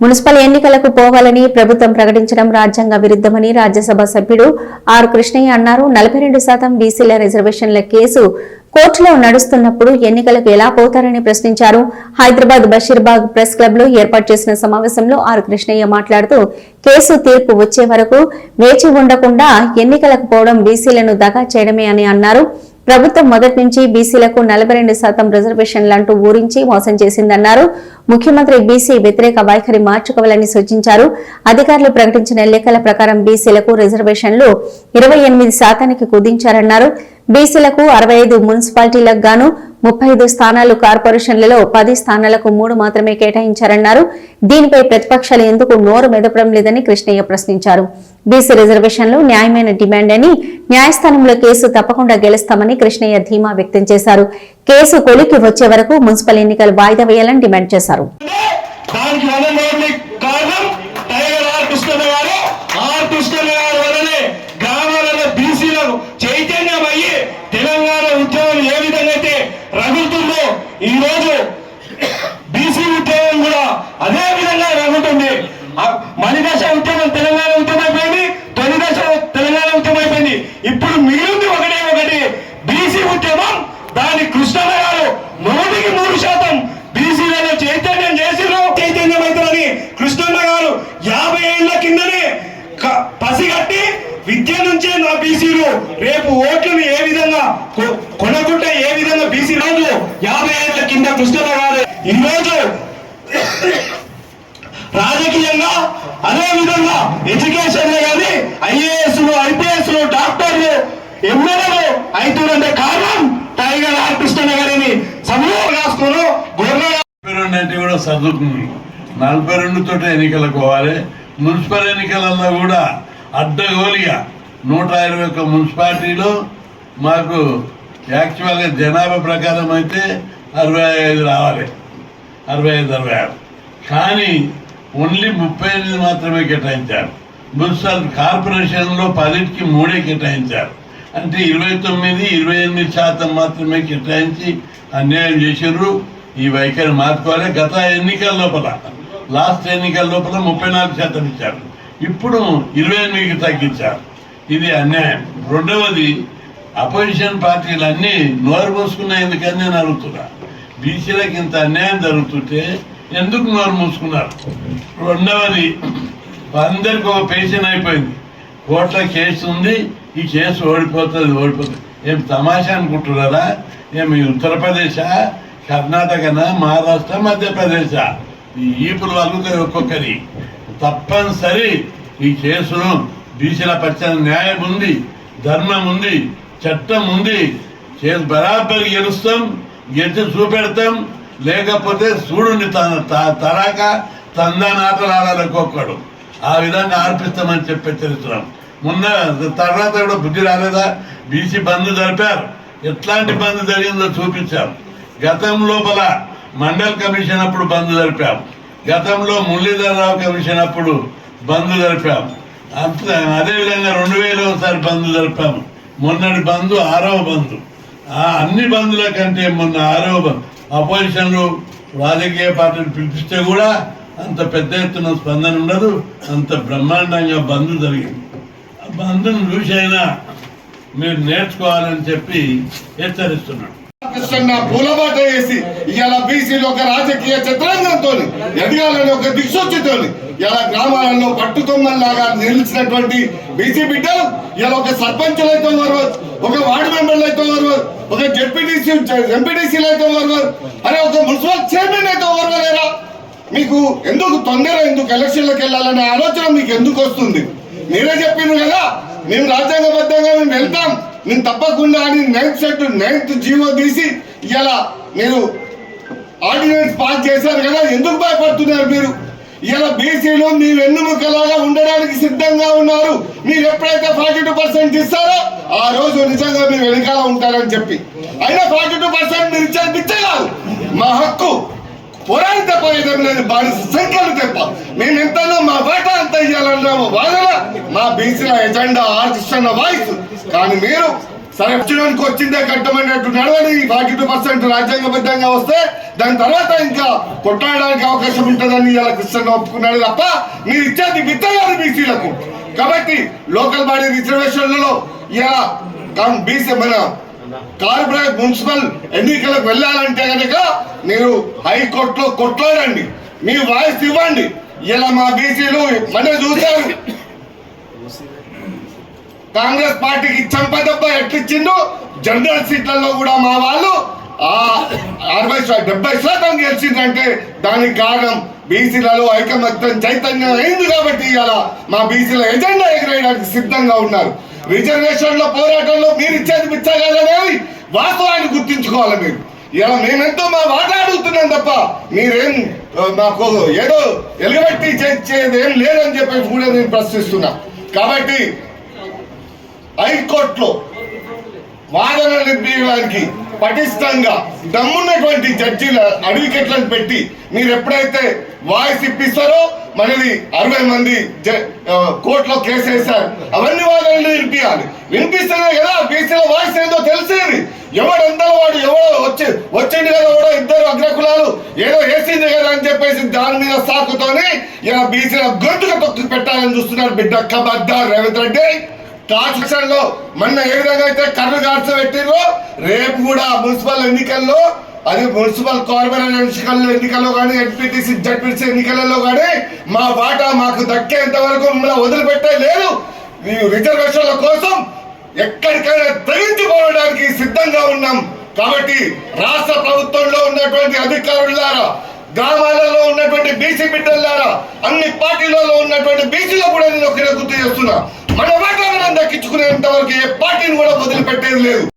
Municipal ఎన్నికలకు పోవాలని ప్రభుత్వం ప్రకటించడం రాజ్యాంగ విరుద్ధమని రాజ్యసభ సభ్యుడు ఆర్ కృష్ణయ్య అన్నారు. నలభై రెండు శాతం బీసీల రిజర్వేషన్ల కేసు కోర్టులో నడుస్తున్నప్పుడు ఎన్నికలకు ఎలా పోతారని ప్రశ్నించారు. హైదరాబాద్ బషీర్బాగ్ ప్రెస్ క్లబ్లో ఏర్పాటు చేసిన సమావేశంలో ఆర్ కృష్ణయ్య మాట్లాడుతూ కేసు తీర్పు వచ్చే వరకు వేచి ఉండకుండా ఎన్నికలకు పోవడం బీసీలను దగా చేయడమే అని అన్నారు. ప్రభుత్వం మొదటి నుంచి బీసీలకు నలభై రెండు శాతం రిజర్వేషన్లంటూ ఊరించి మోసం చేసిందన్నారు. ముఖ్యమంత్రి బీసీ వ్యతిరేక వైఖరి మార్చుకోవాలని సూచించారు. అధికారులు ప్రకటించిన లెక్కల ప్రకారం బీసీలకు రిజర్వేషన్లు ఇరవై ఎనిమిది శాతానికి కుదించారన్నారు. బీసీలకు అరవై ఐదు మున్సిపాలిటీలకు గాను ముప్పై ఐదు స్థానాలు కార్పొరేషన్లలో పది స్థానాలకు మూడు మాత్రమే కేటాయించారన్నారు. దీనిపై ప్రతిపక్షాలు ఎందుకు నోరు మెదపడం లేదని కృష్ణయ్య ప్రశ్నించారు. బీసీ రిజర్వేషన్లు న్యాయమైన డిమాండ్ అని న్యాయస్థానంలో కేసు తప్పకుండా గెలుస్తామని కృష్ణయ్య ధీమా వ్యక్తం చేశారు. కేసు కొలికి వచ్చే వరకు మున్సిపల్ ఎన్నికలు వాయిదా వేయాలని డిమాండ్ చేశారు. ఈ రోజు కారణం టైగర్ ఆర్ కృష్ణ గారు ఆర్ కృష్ణ గారు వలనే గ్రామాలలో బీసీలకు చైతన్యం అయ్యి తెలంగాణ ఉద్యమం ఏ విధంగా అయితే రగులుతుందో ఈ రోజు బీసీ ఉద్యమం కూడా అదే విధంగా రగులుతుంది ఆ మణిదశ ఉద్యమం తెలంగాణ ఉద్యమం అయిపోయింది తొలి దశ తెలంగాణ ఉద్యమం అయిపోయింది ఇప్పుడు మిగిలింది ఒకటే ఒకటి బీసీ ఉద్యమం దాని కృష్ణన్న గారు నూటికి మూడు శాతం బీసీలలో చైతన్యం చేసిరు చైతన్యం అవుతారని కృష్ణన్న గారు యాభై ఏళ్ళ కిందనే క- పసిగట్టి విద్య నుంచే నా బీసీలు రేపు ఓట్లను ఏ విధంగా కొనకుంటే ఏ విధంగా బీసీ రోజు యాభై ఏళ్ళ కింద కృష్ణన్న గారు ఈ రాజకీయంగా అదే విధంగా ఎడ్యుకేషన్లో కానీ ఐఏఎస్లు ఐపీఎస్లు డాక్టర్లు ఎమ్మెల్యేలు అవుతుందంటే కారణం టైగర్ ఆర్ కృష్ణ గారిని సమూహ రాసుకుని గొర్రె అంటే కూడా సర్దుకుంది. నలభై రెండు తోట ఎన్నికలకు పోవాలి. మున్సిపల్ ఎన్నికలలో కూడా అడ్డగోలిగా నూట ఇరవై ఒక్క మున్సిపాలిటీలో మాకు యాక్చువల్గా జనాభా ప్రకారం అయితే అరవై ఐదు రావాలి. అరవై ఐదు అరవై ఆరు. కానీ ఓన్లీ ముప్పై ఎనిమిది మాత్రమే కేటాయించారు. మున్సిపల్ కార్పొరేషన్లో పదిటికి మూడే కేటాయించారు. అంటే ఇరవై తొమ్మిది ఇరవై ఎనిమిది శాతం మాత్రమే కేటాయించి అన్యాయం చేసారు ఈ వైఖరి మార్చుకోవాలి. గత ఎన్నికల లోపల లాస్ట్ ఎన్నికల లోపల ముప్పై నాలుగు శాతం ఇచ్చారు. ఇప్పుడు ఇరవై ఎనిమిదికి తగ్గించారు. ఇది అన్యాయం. రెండవది అపోజిషన్ పార్టీలు అన్నీ నోరు మూసుకున్నాయి ఎందుకని నేను అడుగుతున్నా. బీసీలకు ఇంత అన్యాయం జరుగుతుంటే ఎందుకు నోరు మూసుకున్నారు? రెండవది అందరికి ఒక పెన్షన్ అయిపోయింది. కోర్టులో కేసు ఉంది ఈ కేసు ఓడిపోతుంది ఓడిపోతుంది. ఏం తమాషా అనుకుంటున్నారా? ఏమి ఉత్తరప్రదేశా కర్ణాటకనా మహారాష్ట్ర మధ్యప్రదేశా? ఈ ఈపులు వాళ్ళు ఒక్కొక్కరి. తప్పనిసరి ఈ కేసును బీసీల పక్షాన న్యాయం ఉంది ధర్మం ఉంది చట్టం ఉంది. కేసు బరాబర్ గెలుస్తాం గెలిచి చూపెడతాం. లేకపోతే చూడండి తన త- తరాక తందాన ఆటలు ఆడాలి ఒక్కొక్కడు. ఆ విధంగా ఆర్పిస్తామని చెప్పి హెచ్చరిస్తున్నాం. మొన్న తర్వాత కూడా బుద్ధి రాలేదా? బీసీ బంద్ జరిపారు. ఎట్లాంటి బంద్ జరిగిందో చూపించాం. గతం లోపల మండల్ కమిషన్ అప్పుడు బంద్ జరిపాం. గతంలో మురళీధరరావు కమిషన్ అప్పుడు బంద్ జరిపాం. అంత అదేవిధంగా రెండు వేల ఒకసారి బంద్ జరిపాము. మొన్నటి బంధు ఆరవ బంధు ఆ అన్ని బంధుల కంటే మొన్న ఆరవ బంధు అపోజిషన్లు రాజకీయ పార్టీలు పిలిపిస్తే కూడా అంత పెద్ద ఎత్తున స్పందన ఉండదు అంత బ్రహ్మాండంగా బంధు జరిగింది. ఆ బంద్ను చూసి మీరు నేర్చుకోవాలని చెప్పి హెచ్చరిస్తున్నాడు. కృష్ణ పూలబాట వేసి ఇలా బీసీలు ఒక రాజకీయ చిత్రాంగంతో ఎదగాలని ఒక దిక్సూచితో ఇలా గ్రామాలలో పట్టుకొమ్మల్లాగా నిలిచినటువంటి బీసీ బిడ్డలు ఇలా ఒక సర్పంచులు అయితే ఉన్నారు ఒక వార్డు మెంబర్లు అయితే ఉన్నారు ఒక జెడ్పీటీసీ ఎంపీటీసీలు అయితే ఉన్నారు అరే ఒక మున్సిపల్ చైర్మన్ అయితే ఉన్నారు మీకు ఎందుకు తొందర ఎందుకు ఎలక్షన్లకు వెళ్ళాలనే ఆలోచన మీకు ఎందుకు వస్తుంది? మీరే చెప్పిండ్రు కదా మేము రాజ్యాంగబద్ధంగా మేము వెళ్తాం. నేను తప్పకుండా అని నైన్త్ సెట్ నైన్త్ జీవో తీసి ఇలా మీరు ఆర్డినెన్స్ పాస్ చేశారు కదా ఎందుకు భయపడుతున్నారు మీరు? ఇలా బీసీలు మీ వెన్నుముకలాగా ఉండడానికి సిద్ధంగా ఉన్నారు. మీరు ఎప్పుడైతే ఫార్టీ టూ పర్సెంట్ ఇస్తారో ఆ రోజు నిజంగా మీరు వెనకాల ఉంటారని చెప్పి. అయినా ఫార్టీ టూ పర్సెంట్ మీరు ఇచ్చేది మా హక్కు పోరాడి తప్ప ఏదేం లేదు. బానిస సంఖ్యలు తప్ప. మేము ఎంతనో మా వాటా అంత ఇవ్వాలన్నా వాదన మా బీసీల ఎజెండా ఆర్టిస్ట్ అన్న వాయిస్. కానీ మీరు సరే వచ్చినానికి వచ్చిందే కట్టమన్నట్టు నడవని ఫార్టీ టూ పర్సెంట్ రాజ్యాంగబద్ధంగా వస్తే దాని తర్వాత ఇంకా కొట్టాడడానికి అవకాశం ఉంటుందని ఇలా కృష్ణ ఒప్పుకున్నాడు తప్ప మీరు ఇచ్చేది విత్తగారు బీసీలకు. కాబట్టి లోకల్ బాడీ రిజర్వేషన్లలో ఇలా బీసీ మన కార్పొరేట్ మున్సిపల్ ఎన్నికలకు వెళ్ళాలంటే కనుక మీరు హైకోర్టులో కొట్లాడండి. మీ వాయిస్ ఇవ్వండి. ఇలా మా బీసీలు మన చూశారు. కాంగ్రెస్ పార్టీకి చంపదెబ్బ ఎట్లిచ్చిండు? జనరల్ సీట్లలో కూడా మా వాళ్ళు అరవై డెబ్బై శాతం గెలిచిందంటే దానికి కారణం బీసీలలో ఐకమత్యం చైతన్యం అయింది కాబట్టి ఇవాళ మా బీసీల ఎజెండా ఎగిరేయడానికి సిద్ధంగా ఉన్నారు. రిజర్వేషన్లో పోరాటంలో మీరు ఇచ్చేది పిచ్చగలనేది వాస్తవాన్ని గుర్తించుకోవాలి మీరు. ఇలా మేమెంతో మా వాట అడుగుతున్నాం తప్ప మీరేం మాకు ఏదో ఎలుగబెట్టి చేసేది ఏం లేదని చెప్పేసి కూడా నేను ప్రశ్నిస్తున్నా. కాబట్టి హైకోర్టులో వాదనలు నిర్ణయించడానికి పటిష్టంగా దమ్మున్నటువంటి జడ్జీల అడ్వకేట్లను పెట్టి మీరు ఎప్పుడైతే వాయిస్ ఇప్పిస్తారో మనది అరవై మంది జ- కోర్టులో కేసు వేశారు. అవన్నీ వాదనలు వినిపించాలి వినిపిస్తేనే కదా బీసీల వాయిస్ ఏందో తెలిసేది. ఎవడంతా వాడు ఎవడో వచ్చి వచ్చింది కదా కూడా ఇద్దరు అగ్రకులాలు ఏదో వేసింది కదా అని చెప్పేసి దాని మీద సాకుతోనే ఇలా బీసీల గొంతుగా తొక్కి పెట్టాలని చూస్తున్నారు బిడ్డ కబద్దార్ రేవంత్ రెడ్డి. కాన్స్టిట్యూషన్లో మొన్న ఏ విధంగా అయితే కర్రు కార్చ పెట్టిరో రేపు కూడా మున్సిపల్ ఎన్నికల్లో అది మున్సిపల్ కార్పొరేషన్ ఎన్నికల్లో ఎన్నికల్లో కానీ ఎన్పిటిసి జడ్పీసీ ఎన్నికలలో కానీ మా వాటా మాకు దక్కేంత వరకు మిమ్మల్ని వదిలిపెట్టే లేదు. ఈ రిజర్వేషన్ల కోసం ఎక్కడికైనా తెగించి పోవడానికి సిద్ధంగా ఉన్నాం. కాబట్టి రాష్ట్ర ప్రభుత్వంలో ఉన్నటువంటి అధికారులారా గ్రామాలలో ఉన్నటువంటి బీసీ బిడ్డలారా అన్ని పార్టీలలో ఉన్నటువంటి బీసీలో కూడా నేను ఒక గుర్తు చేస్తున్నా. మన వాటాలను దక్కించుకునేంత వరకు ఏ పార్టీని కూడా వదిలిపెట్టేది లేదు.